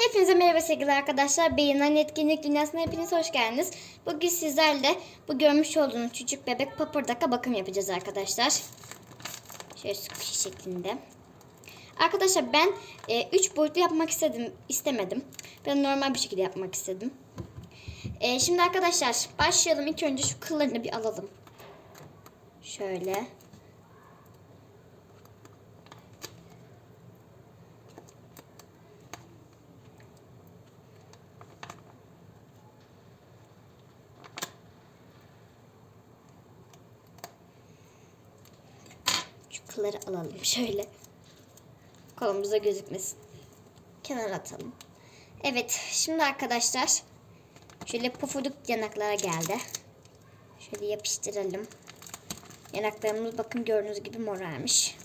Hepinize merhaba sevgili arkadaşlar. Beyinan Etkinlik Dünyası'na hepiniz hoş geldiniz. Bugün sizlerle bu görmüş olduğunuz çocuk bebek papırdaka bakım yapacağız arkadaşlar. Şöyle squishy şeklinde. Arkadaşlar ben 3 boyutlu yapmak istedim istemedim. Ben normal bir şekilde yapmak istedim. E, şimdi arkadaşlar başlayalım. İlk önce şu kıllarını bir alalım. Şöyle. Şu kılları alalım şöyle. Kolumuzda gözükmesin. Kenara atalım. Evet şimdi arkadaşlar şöyle pofuduk yanaklara geldi. Şöyle yapıştıralım. Yanaklarımız bakın gördüğünüz gibi morarmış.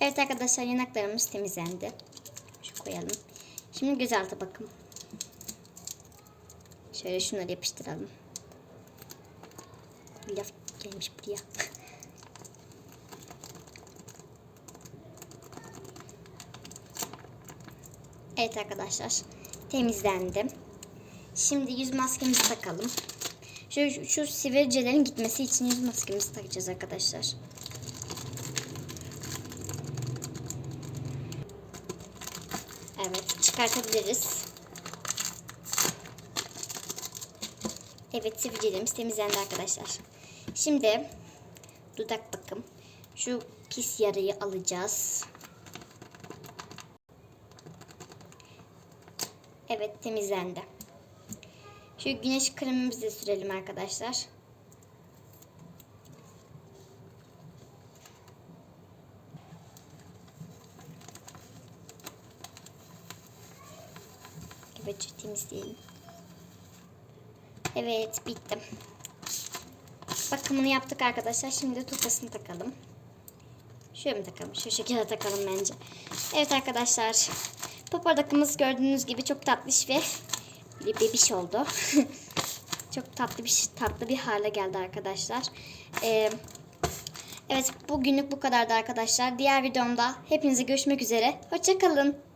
Evet arkadaşlar yanaklarımız temizlendi. Şu koyalım. Şimdi gözaltı bakım. Şöyle şunları yapıştıralım. Laf gelmiş buraya. Evet arkadaşlar temizlendi. Şimdi yüz maskemizi takalım. Şu, şu sivilcelerin gitmesi için yüz maskemizi takacağız arkadaşlar. Evet çıkartabiliriz. Evet sivilcelerimiz temizlendi arkadaşlar. Şimdi dudak bakım. Şu pis yarayı alacağız. Evet temizlendi. Şu güneş kremimizi de sürelim arkadaşlar. Evet temizleyelim. Evet bitti. Bakımını yaptık arkadaşlar. Şimdi de tokasını takalım. Şöyle mi takalım? Şu şekilde takalım bence. Evet arkadaşlar. Papardakımız gördüğünüz gibi çok tatlış ve bebiş oldu. çok tatlı bir tatlı bir hale geldi arkadaşlar. Ee, evet bugünlük bu kadardı arkadaşlar. Diğer videomda hepinize görüşmek üzere. Hoşçakalın.